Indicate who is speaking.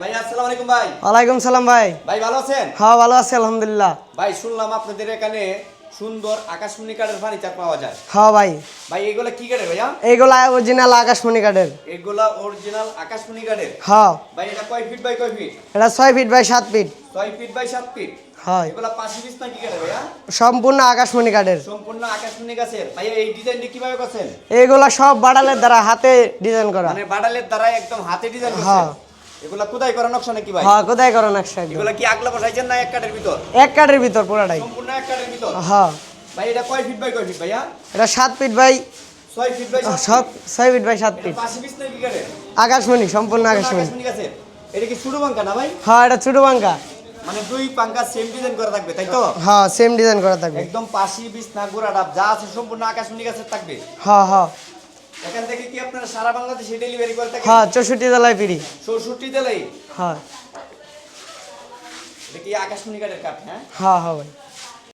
Speaker 1: ভাই আসসালামু আলাইকুম ভাই।
Speaker 2: ওয়ালাইকুম সালাম ভাই।
Speaker 1: ভাই ভালো আছেন?
Speaker 2: হ্যাঁ ভালো আছি আলহামদুলিল্লাহ।
Speaker 1: ভাই শুনলাম আপনাদের এখানে সুন্দর আকাশমণি কাঠের ফার্নিচার পাওয়া যায়।
Speaker 2: হ্যাঁ ভাই।
Speaker 1: ভাই এগুলা কি কাঠের ভাইয়া?
Speaker 2: এইগুলা অরিজিনাল আকাশমণি কাঠের।
Speaker 1: এগুলা অরিজিনাল আকাশমণি কাঠের?
Speaker 2: হ্যাঁ।
Speaker 1: ভাই এটা কয় ফিট বাই কয় ফিট
Speaker 2: এটা ছয় ফিট বাই সাত ফিট
Speaker 1: ছয় ফিট বাই সাত ফিট
Speaker 2: হয়।
Speaker 1: এগুলা পিস না কি কাঠের ভাইয়া?
Speaker 2: সম্পূর্ণ আকাশমণি কাঠের।
Speaker 1: সম্পূর্ণ আকাশমণি গাছের। ভাইয়া এই ডিজাইনটি কীভাবে করছেন?
Speaker 2: এইগুলা সব বাড়ালের দ্বারা হাতে ডিজাইন করা।
Speaker 1: মানে বাডালের দ্বারা একদম হাতে ডিজাইন
Speaker 2: হ্যাঁ।
Speaker 1: এগুলা কোথায় করা নকশা নাকি ভাই?
Speaker 2: হ্যাঁ কোথায় করো নকশা
Speaker 1: এগুলা কি আগলা বসাইছেন না এক কাঠের ভিতর?
Speaker 2: এক কাঠের ভিতর পুরাটাই।
Speaker 1: সম্পূর্ণ এক কাঠের ভিতর?
Speaker 2: হ্যাঁ।
Speaker 1: ভাই এটা কয় ফিট বাই কয় ফিট ভাইয়া?
Speaker 2: এটা সাত ফিট বাই
Speaker 1: ছয় ফিট বাই
Speaker 2: ফিট। বাই সাত ফিট।
Speaker 1: পাঁচি পিস না কাঠের?
Speaker 2: আকাশমণি সম্পূর্ণ আকাশমণি।
Speaker 1: গাছের। এটা কি ছোট বাঙ্কা না ভাই?
Speaker 2: হ্যাঁ এটা ছোট বাঙ্কা
Speaker 1: মানে দুই পাঙ্কা সেম ডিজাইন করা থাকবে তাই তো?
Speaker 2: হ্যাঁ সেম ডিজাইন করা থাকবে।
Speaker 1: একদম পাশি বিছনা গোড়া ডাব যা আছে সম্পূর্ণ আকাশমণি গাছের থাকবে।
Speaker 2: হ্যাঁ হ্যাঁ।
Speaker 1: এখান আপনারা সারা বাংলাদেশে ডেলিভারি করে থাকেন?
Speaker 2: হ্যাঁ চৌষট্টি জেলায় ফ্রি।
Speaker 1: চৌষট্টি জেলায়?
Speaker 2: হ্যাঁ।
Speaker 1: এটা কি আকাশমণি কাঠের কাঠ হ্যাঁ?
Speaker 2: হ্যাঁ হ্যাঁ ভাই।